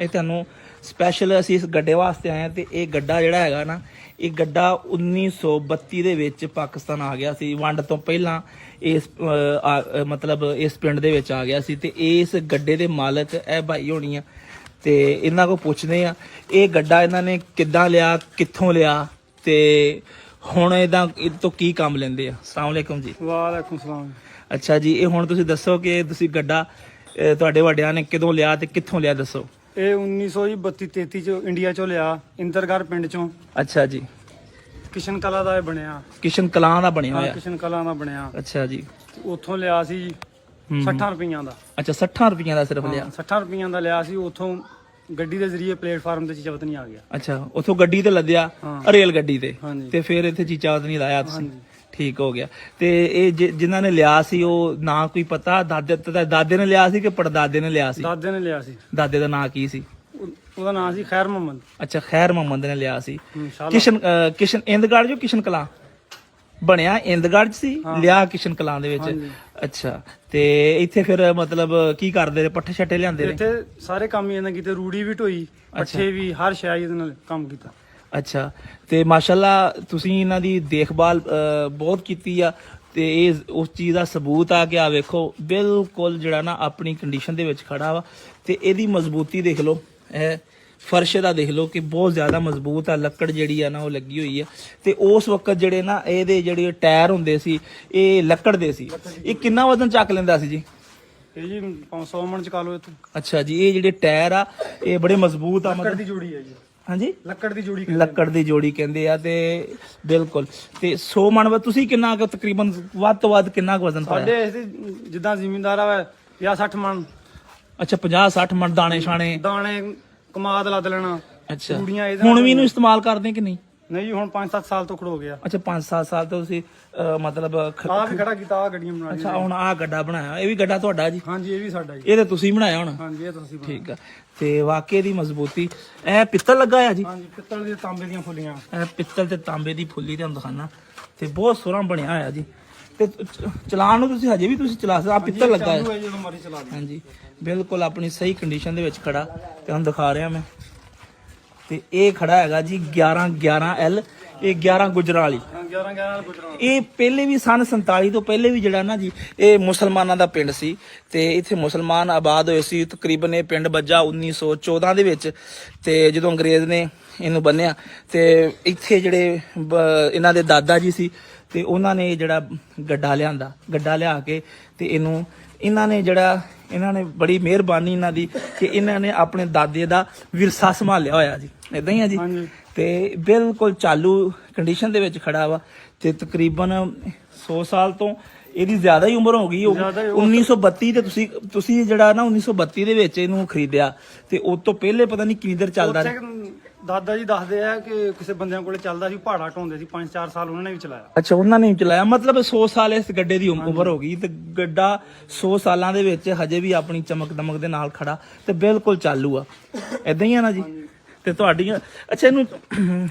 ਇਹ ਤੁਹਾਨੂੰ ਸਪੈਸ਼ਲ ਅਸੀਂ ਇਸ ਗੱਡੇ ਵਾਸਤੇ ਆਏ ਹਾਂ ਤੇ ਇਹ ਗੱਡਾ ਜਿਹੜਾ ਹੈਗਾ ਨਾ ਇਹ ਗੱਡਾ 1932 ਦੇ ਵਿੱਚ ਪਾਕਿਸਤਾਨ ਆ ਗਿਆ ਸੀ। ਵੰਡ ਤੋਂ ਪਹਿਲਾਂ ਇਸ ਆ- ਮਤਲਬ ਇਸ ਪਿੰਡ ਦੇ ਵਿੱਚ ਆ ਗਿਆ ਸੀ ਤੇ ਇਸ ਗੱਡੇ ਦੇ ਮਾਲਕ ਇਹ ਭਾਈ ਹੋਣੀ ਆ ਤੇ ਇਹਨਾਂ ਕੋ ਪੁੱਛਦੇ ਆ ਇਹ ਗੱਡਾ ਇਹਨਾਂ ਨੇ ਕਿੱਦਾਂ ਲਿਆ ਕਿੱਥੋਂ ਲਿਆ ਤੇ ਹੁਣ ਇਹਦਾ ਇਹ ਤੋਂ ਕੀ ਕੰਮ ਲੈਂਦੇ ਆ? ਅਸਲਾਮ ਅਲੈਕੁਮ ਜੀ। ਵਾਲੇਕੁਮ ਸਲਾਮ। ਅੱਛਾ ਜੀ ਇਹ ਹੁਣ ਤੁਸੀਂ ਦੱਸੋ ਕਿ ਤੁਸੀਂ ਗੱਡਾ ਤੁਹਾਡੇ ਵੱਡਿਆਂ ਨੇ ਕਦੋਂ ਲਿਆ ਤੇ ਕਿੱਥੋਂ ਲਿਆ ਦੱਸੋ? ਇਹ 1932 33 ਚ ਇੰਡੀਆ ਚੋਂ ਲਿਆ ਇੰਦਰਗੜ ਪਿੰਡ ਚੋਂ। ਅੱਛਾ ਜੀ। ਕਿਸ਼ਨ ਕਲਾ ਦਾ ਇਹ ਬਣਿਆ। ਕਿਸ਼ਨ ਕਲਾਂ ਦਾ ਬਣਿਆ ਹਾਂ ਹੋਇਆ। ਕਿਸ਼ਨ ਕਲਾ ਦਾ ਬਣਿਆ। ਅੱਛਾ ਜੀ। ਉੱਥੋਂ ਲਿਆ ਸੀ ਹੂੰ। 60 ਰੁਪਈਆਂ ਦਾ। ਅੱਛਾ 60 ਰੁਪਈਆਂ ਦਾ ਸਿਰਫ ਲਿਆ। ਹਾਂ, 60 ਰੁਪਈਆਂ ਦਾ ਲਿਆ ਸੀ ਉੱਥੋਂ ਗੱਡੀ ਦੇ ਜ਼ਰੀਏ ਪਲੇਟਫਾਰਮ ਤੇ ਚੀਚਵਤ ਨਹੀਂ ਆ ਗਿਆ। ਅੱਛਾ ਉਥੋਂ ਗੱਡੀ ਤੇ ਲੱਦਿਆ ਹਾਂ। ਰੇਲ ਗੱਡੀ ਤੇ। ਹਾਂਜੀ। ਤੇ ਫਿਰ ਇੱਥੇ ਚੀਚਾ ਨਹੀਂ ਲਾਇਆ ਤੁਸੀਂ। ਹਾਂਜੀ। ਠੀਕ ਹੋ ਗਿਆ। ਤੇ ਇਹ ਜਿ- ਜਿਨ੍ਹਾਂ ਨੇ ਲਿਆ ਸੀ ਉਹ ਨਾ ਕੋਈ ਪਤਾ ਦਾਦੇ ਤੇ ਦਾਦੇ ਨੇ ਲਿਆ ਸੀ ਕਿ ਪੜਦਾਦੇ ਨੇ ਲਿਆ ਸੀ? ਦਾਦੇ ਨੇ ਲਿਆ ਸੀ। ਦਾਦੇ ਦਾ ਨਾਂ ਕੀ ਸੀ? ਉਹ- ਉਹਦਾ ਨਾਮ ਸੀ ਖੈਰ ਮੁਹੰਮਦ। ਅੱਛਾ ਖੈਰ ਮੁਹੰਮਦ ਨੇ ਲਿਆ ਸੀ। ਇਨਸ਼ਾਅੱਲਾ। ਕਿਸ਼ਨ ਅਹ, ਕਿਸ਼ਨ ਇੰਦਗੜ ਜੋ ਕਿਸ਼ਨ ਕਲਾਂ? ਬਣਿਆ ਇੰਦਗੜ ਚ ਸੀ ਲਿਆ ਕਿਸ਼ਨ ਕਲਾਂ ਦੇ ਵਿੱਚ। ਹਾਂਜੀ। ਅੱਛਾ ਤੇ ਇੱਥੇ ਫਿਰ ਮਤਲਬ ਕੀ ਕਰਦੇ ਨੇ ਪੱਠੇ ਛੱਟੇ ਲਿਆਂਦੇ ਨੇ ਇੱਥੇ ਸਾਰੇ ਕੰਮ ਹੀ ਇਹਨਾਂ ਕੀਤੇ ਰੂੜੀ ਵੀ ਢੋਈ ਪੱਠੇ ਵੀ ਹਰ ਸ਼ੈ ਇਹਦੇ ਨਾਲ ਕੰਮ ਕੀਤਾ। ਅੱਛਾ। ਤੇ ਮਾਸ਼ਾਅੱਲਾ ਤੁਸੀਂ ਇਹਨਾਂ ਦੀ ਦੇਖਭਾਲ ਬਹੁਤ ਕੀਤੀ ਆ। ਤੇ ਇਹ ਉਸ ਚੀਜ਼ ਦਾ ਸਬੂਤ ਆ ਕਿ ਆ ਵੇਖੋ ਬਿਲਕੁਲ ਜਿਹੜਾ ਨਾ ਆਪਣੀ ਕੰਡੀਸ਼ਨ ਦੇ ਵਿੱਚ ਖੜਾ ਵਾ। ਤੇ ਇਹਦੀ ਮਜ਼ਬੂਤੀ ਦੇਖ ਲਓ ਇਹ ਫਰਸ਼ ਦਾ ਦੇਖ ਲਓ ਕਿ ਬਹੁਤ ਜ਼ਿਆਦਾ ਮਜ਼ਬੂਤ ਆ ਲੱਕੜ ਜਿਹੜੀ ਆ ਨਾ ਉਹ ਲੱਗੀ ਹੋਈ ਆ। ਤੇ ਉਸ ਵਕਤ ਜਿਹੜੇ ਨਾ ਇਹਦੇ ਜਿਹੜੇ ਟਾਇਰ ਹੁੰਦੇ ਸੀ ਇਹ ਲੱਕੜ ਦੇ ਸੀ। ਇਹ ਕਿੰਨਾ ਵਜ਼ਨ ਚੱਕ ਲੈਂਦਾ ਸੀ ਜੀ? ਇਹ ਜੀ 500 ਮਣ ਚ ਕਾ ਲਓ ਇੱਥੇ। ਅੱਛਾ ਜੀ ਇਹ ਜਿਹੜੇ ਟਾਇਰ ਆ ਇਹ ਬੜੇ ਮਜ਼ਬੂਤ ਆ ਲੱਕੜ ਮਤਲਬ ਦੀ ਜੋੜੀ ਹੈ ਜੀ। ਹਾਂਜੀ? ਲੱਕੜ ਦੀ ਜੋੜੀ ਕਹਿੰਦੇ ਲੱਕੜ ਦੀ ਜੋੜੀ ਕਹਿੰਦੇ ਆ ਤੇ ਬਿਲਕੁਲ। ਤੇ 100 ਮਣ ਵਾ ਤੁਸੀਂ ਕਿੰਨਾ ਕੁ ਤਕਰੀਬਨ ਵੱਧ ਤੋਂ ਵੱਧ ਕਿੰਨਾ ਕੁ ਵਜ਼ਨ ਪਾਇਆ? ਸਾਡੇ ਇਸ ਜਿੱਦਾਂ ਜ਼ਿਮੀਂਦਾਰ ਆ 50 60 ਮਣ। ਅੱਛਾ 50 60 ਮਣ ਦਾਣੇ ਛਾਣੇ ਦਾਣੇ ਕਮਾਦ ਲੱਦ ਲੈਣਾ। ਅੱਛਾ। ਇਹਦੇ ਹੁਣ ਵੀ ਇਹਨੂੰ ਇਸਤੇਮਾਲ ਕਰਦੇ ਕਿ ਨਹੀਂ? ਨਹੀਂ ਜੀ ਹੁਣ 5-7 ਸਾਲ ਤੋਂ ਖੜੋ ਗਿਆ। ਅੱਛਾ 5-7 ਸਾਲ ਤੋਂ ਤੁਸੀਂ ਅਹ, ਮਤਲਬ ਖ- ਵੀ ਖੜਾ ਕੀਤਾ ਆ ਗੱਡੀਆਂ ਬਣਾ ਅੱਛਾ ਹੁਣ ਆਹ ਗੱਡਾ ਬਣਾਇਆ। ਇਹ ਵੀ ਗੱਡਾ ਤੁਹਾਡਾ ਜੀ? ਹਾਂਜੀ ਇਹ ਵੀ ਸਾਡਾ ਜੀ। ਇਹ ਤੇ ਤੁਸੀਂ ਬਣਾਇਆ ਹੁਣ? ਹਾਂਜੀ ਇਹ ਤੁਸੀਂ ਬਣਾਇਆ। ਠੀਕ ਆ। ਤੇ ਵਾਕਈ ਦੀ ਮਜ਼ਬੂਤੀ ਇਹ ਪਿੱਤਲ ਲੱਗਾ ਆ ਜੀ? ਹਾਂਜੀ ਪਿੱਤਲ ਦੇ ਤਾਂਬੇ ਦੀਆਂ ਫੁੱਲੀਆਂ। ਇਹ ਪਿੱਤਲ ਤੇ ਤਾਂਬੇ ਦੀ ਫੁੱਲੀ ਤੁਹਾਨੂੰ ਦਿਖਾਣਾ ਤੇ ਬਹੁਤ ਸੋਹਣਾ ਬਣਿਆ ਹੋਇਆ ਜੀ। ਤੇ ਚ- ਚਲਾਉਣ ਨੂੰ ਤੁਸੀਂ ਹਜੇ ਵੀ ਤੁਸੀਂ ਚਲਾ ਸਕਦੇ ਆ ਪਿੱਤਲ ਲੱਗਾ ਹੈ ਚਾਲੂ ਹੈ ਜਦੋਂ ਮਰਜ਼ੀ ਚਲਾ ਦੇ ਹਾਂਜੀ। ਬਿਲਕੁਲ ਆਪਣੀ ਸਹੀ ਕੰਡੀਸ਼ਨ ਦੇ ਵਿੱਚ ਖੜਾ। ਤੇ ਤੁਹਾਨੂੰ ਦਿਖਾ ਰਿਹਾ ਮੈਂ। ਤੇ ਇਹ ਖੜਾ ਹੈਗਾ ਜੀ 11 11 L ਇਹ 11 ਗੁਜਰਾਂ ਵਾਲੀ 11 11 ਨਾਲ ਗੁਜਰਾਂ ਇਹ ਪਹਿਲੇ ਵੀ ਸਨ 47 ਤੋਂ ਪਹਿਲੇ ਵੀ ਜਿਹੜਾ ਨਾ ਜੀ ਇਹ ਮੁਸਲਮਾਨਾਂ ਦਾ ਪਿੰਡ ਸੀ। ਤੇ ਇੱਥੇ ਮੁਸਲਮਾਨ ਆਬਾਦ ਹੋਏ ਸੀ ਤਕਰੀਬਨ ਇਹ ਪਿੰਡ ਬੱਜਾ 1914 ਦੇ ਵਿੱਚ। ਤੇ ਜਦੋਂ ਅੰਗਰੇਜ਼ ਨੇ ਇਹਨੂੰ ਬੰਨਿਆ ਤੇ ਇੱਥੇ ਜਿਹੜੇ ਇਹਨਾਂ ਦੇ ਦਾਦਾ ਜੀ ਸੀ ਤੇ ਉਹਨਾਂ ਨੇ ਇਹ ਜਿਹੜਾ ਗੱਡਾ ਲਿਆਂਦਾ ਗੱਡਾ ਲਿਆ ਕੇ ਤੇ ਇਹਨੂੰ ਇਹਨਾਂ ਨੇ ਜਿਹੜਾ ਇਹਨਾਂ ਨੇ ਬੜੀ ਮਿਹਰਬਾਨੀ ਇਹਨਾਂ ਦੀ ਕਿ ਇਹਨਾਂ ਨੇ ਆਪਣੇ ਦਾਦੇ ਦਾ ਵਿਰਸਾ ਸੰਭਾਲਿਆ ਹੋਇਆ ਜੀ ਇਦਾਂ ਹੀ ਆ ਜੀ ਤੇ ਬਿਲਕੁਲ ਚਾਲੂ ਕੰਡੀਸ਼ਨ ਦੇ ਵਿੱਚ ਖੜਾ ਵਾ ਤੇ ਤਕਰੀਬਨ 100 ਸਾਲ ਤੋਂ ਇਹਦੀ ਜ਼ਿਆਦਾ ਹੀ ਉਮਰ ਹੋ ਗਈ ਹੋਊ। ਜ਼ਿਆਦਾ ਹੀ, 1932 ਤੇ ਤੁਸੀਂ ਤੁਸੀਂ ਜਿਹੜਾ ਨਾ 1932 ਦੇ ਵਿੱਚ ਇਹਨੂੰ ਖਰੀਦਿਆ ਤੇ ਉਸ ਤੋਂ ਪਹਿਲੇ ਪਤਾ ਨਹੀਂ ਕਿੰਨੀ ਦੇਰ ਚੱਲਦਾ ਰਿਹਾ। ਦਾਦਾ ਜੀ ਦੱਸਦੇ ਆ ਕਿ ਕਿਸੇ ਬੰਦਿਆਂ ਕੋਲੇ ਚੱਲਦਾ ਸੀ ਪਹਾੜਾ ਢੋਂਦੇ ਸੀ 5-4 ਸਾਲ ਉਹਨਾਂ ਨੇ ਵੀ ਚਲਾਇਆ। ਅੱਛਾ ਉਹਨਾਂ ਨੇ ਵੀ ਚਲਾਇਆ। ਮਤਲਬ 100 ਸਾਲ ਇਸ ਗੱਡੇ ਦੀ ਉਮ- ਉਮਰ ਹੋ ਗਈ ਤੇ ਗੱਡਾ 100 ਸਾਲਾਂ ਦੇ ਵਿੱਚ ਹਜੇ ਵੀ ਆਪਣੀ ਚਮਕ ਦਮਕ ਦੇ ਨਾਲ ਖੜਾ ਤੇ ਬਿਲਕੁਲ ਚਾਲੂ ਆ। ਇਦਾਂ ਹੀ ਆ ਨਾ ਜੀ? ਤੇ ਤੁਹਾਡੀਆਂ ਅੱਛਾ ਇਹਨੂੰ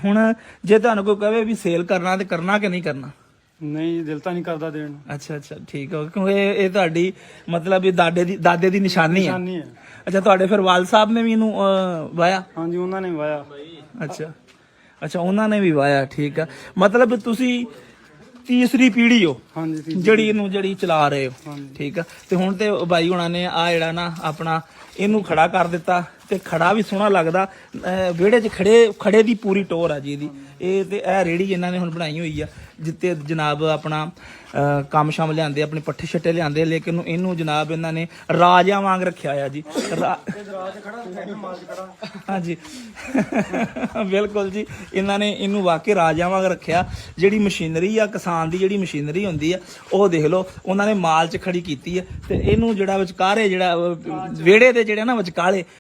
ਹੁਣ ਜੇ ਤੁਹਾਨੂੰ ਕੋਈ ਕਹੇ ਵੀ ਸੇਲ ਕਰਨਾ ਤੇ ਕਰਨਾ ਕਿ ਨਹੀਂ ਕਰਨਾ? ਨਹੀਂ ਦਿਲ ਤਾਂ ਨਹੀਂ ਕਰਦਾ ਦੇਣ। ਨੂੰ ਅੱਛਾ ਅੱਛਾ ਠੀਕ ਹੋ ਕਿਉਂਕਿ ਇਹ ਇਹ ਤੁਹਾਡੀ ਮਤਲਬ ਇਹ ਦਾਦੇ ਦੀ ਦਾਦੇ ਦੀ ਨਿਸ਼ਾਨੀ ਹੈ। ਨਿਸ਼ਾਨੀ ਹੈ। ਅੱਛਾ ਤੁਹਾਡੇ ਫਿਰ ਵਾਲ ਸਾਹਿਬ ਨੇ ਵੀ ਇਹਨੂੰ ਅਹ, ਵਾਇਆ ਹਾਂਜੀ ਉਹਨਾਂ ਨੇ ਵਾਇਆ ਅੱਛਾ। ਅੱਛਾ ਉਹਨਾਂ ਨੇ ਵੀ ਵਾਇਆ ਠੀਕ ਆ। ਮਤਲਬ ਤੁਸੀਂ ਤੀਸਰੀ ਪੀੜ੍ਹੀ ਹੋ ਹਾਂਜੀ ਠੀਕ ਜਿਹੜੀ ਇਹਨੂੰ ਜਿਹੜੀ ਚਲਾ ਰਹੇ ਹੋ ਹਾਂਜੀ। ਠੀਕ ਆ। ਤੇ ਹੁਣ ਤੇ ਬਾਈ ਹੁਣਾਂ ਨੇ ਆ ਜਿਹੜਾ ਨਾ ਆਪਣਾ ਇਹਨੂੰ ਖੜਾ ਕਰ ਦਿੱਤਾ ਤੇ ਖੜਾ ਵੀ ਸੋਹਣਾ ਲੱਗਦਾ। ਅਹ ਵਿਹੜੇ 'ਚ ਖੜੇ ਖੜੇ ਦੀ ਪੂਰੀ ਟੋਰ ਆ ਜੀ ਇਹਦੀ। ਇਹ ਤੇ ਇਹ ਰੇੜੀ ਇਹਨਾਂ ਨੇ ਹੁਣ ਬਣਾਈ ਹੋਈ ਆ। ਜਿੱਤੇ ਜਨਾਬ ਆਪਣਾ ਕੰਮ ਸ਼ਾਮ ਲਿਆਂਦੇ, ਆਪਣੇ ਪੱਠੇ ਛੱਟੇ ਲਿਆਂਦੇ, ਲੇਕਿਨ ਇਹਨੂੰ ਜਨਾਬ ਇਹਨਾਂ ਨੇ ਰਾਜਿਆਂ ਵਾਂਗ ਰੱਖਿਆ ਆ ਜੀ। ਰਾ- ਖੜਾ ਹਾਂਜੀ। ਬਿਲਕੁਲ ਜੀ, ਇਹਨਾਂ ਨੇ ਇਹਨੂੰ ਵਾਕਈ ਰਾਜਿਆਂ ਵਾਂਗ ਰੱਖਿਆ। ਜਿਹੜੀ ਮਸ਼ੀਨਰੀ ਆ, ਕਿਸਾਨ ਦੀ ਜਿਹੜੀ ਮਸ਼ੀਨਰੀ ਹੁੰਦੀ ਆ, ਉਹ ਦੇਖ ਲਓ, ਉਹਨਾਂ ਨੇ ਮਾਲ 'ਚ ਖੜੀ ਕੀਤੀ ਆ, ਤੇ ਇਹਨੂੰ ਜਿਹੜਾ ਵਿਚਕਾਰੇ ਜਿਹੜਾ ਵਿਹੜੇ ਦੇ ਜਿਹੜੇ ਨਾ ਵਿਚਕਾਲੇ